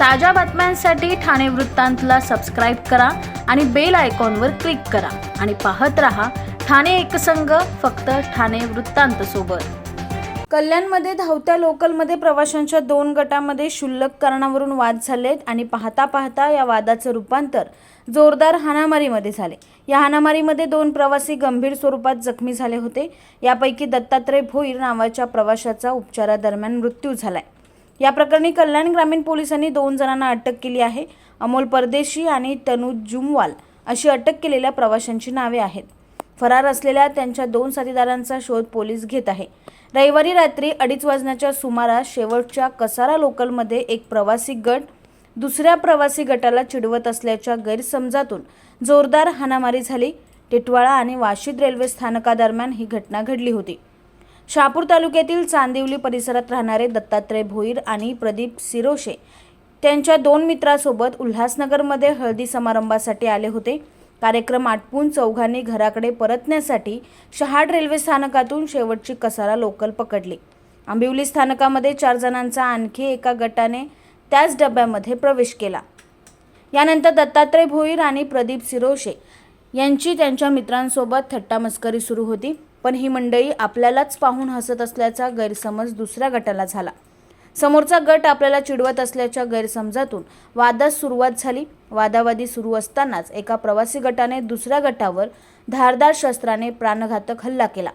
ताज्या बातम्यांसाठी ठाणे वृत्तांतला सबस्क्राईब करा आणि बेल आयकॉनवर क्लिक करा. आणि पाहत रहा ठाणे एकसंघ फक्त ठाणे वृत्तांत सोबत. कल्याणमध्ये धावत्या लोकलमध्ये प्रवाशांच्या दोन गटामध्ये क्षुल्लक कारणावरून वाद झालेत आणि पाहता पाहता या वादाचं रूपांतर जोरदार हाणामारीमध्ये झाले. या हाणामारीमध्ये दोन प्रवासी गंभीर स्वरूपात जखमी झाले होते. यापैकी दत्तात्रय भोईर नावाच्या प्रवाशाचा उपचारादरम्यान मृत्यू झालाय. या प्रकरणी कल्याण ग्रामीण पोलिसांनी दोन जणांना अटक केली आहे. अमोल परदेशी आणि तनु जुमवाल अशी अटक केलेल्या प्रवाशांची नावे आहेत. फरार असलेल्या त्यांच्या दोन साथीदारांचा शोध पोलीस घेत आहे. रविवारी रात्री अडीच वाजण्याच्या सुमारास शेवटच्या कसारा लोकलमध्ये एक प्रवासी गट दुसऱ्या प्रवासी गटाला चिडवत असल्याच्या गैरसमजातून जोरदार हाणामारी झाली. टिटवाळा आणि वाशिद रेल्वे स्थानकादरम्यान ही घटना घडली होती. शहापूर तालुक्यातील चांदिवली परिसरात राहणारे दत्तात्रय भोईर आणि प्रदीप सिरोशे त्यांच्या दोन मित्रासोबत उल्हासनगरमध्ये हळदी समारंभासाठी आले होते. कार्यक्रम आटपून चौघांनी घराकडे परतण्यासाठी शहाड रेल्वे स्थानकातून शेवटची कसारा लोकल पकडली. आंबिवली स्थानकामध्ये चार जणांचा आणखी एका गटाने त्याच डब्यामध्ये प्रवेश केला. यानंतर दत्तात्रय भोईर आणि प्रदीप सिरोशे यांची त्यांच्या मित्रांसोबत थट्टामस्करी सुरू होती. पण ही मंडळी आपल्यालाच पाहून हसत असल्याचा गैरसमज दुसऱ्या गटाला झाला. समोरचा गट आपल्याला चिडवत असल्याच्या गैरसमजातून वादास सुरुवात झाली. वादावादी सुरू असतानाच एका प्रवासी गटाने दुसऱ्या गटावर धारदार शस्त्राने प्राणघातक हल्ला केला.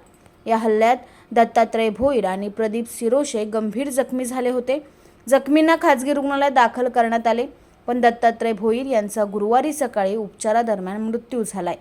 या हल्ल्यात दत्तात्रय भोईर आणि प्रदीप सिरोशे गंभीर जखमी झाले होते. जखमींना खाजगी रुग्णालयात दाखल करण्यात आले पण दत्तात्रय भोईर यांचा गुरुवारी सकाळी उपचारादरम्यान मृत्यू झालाय.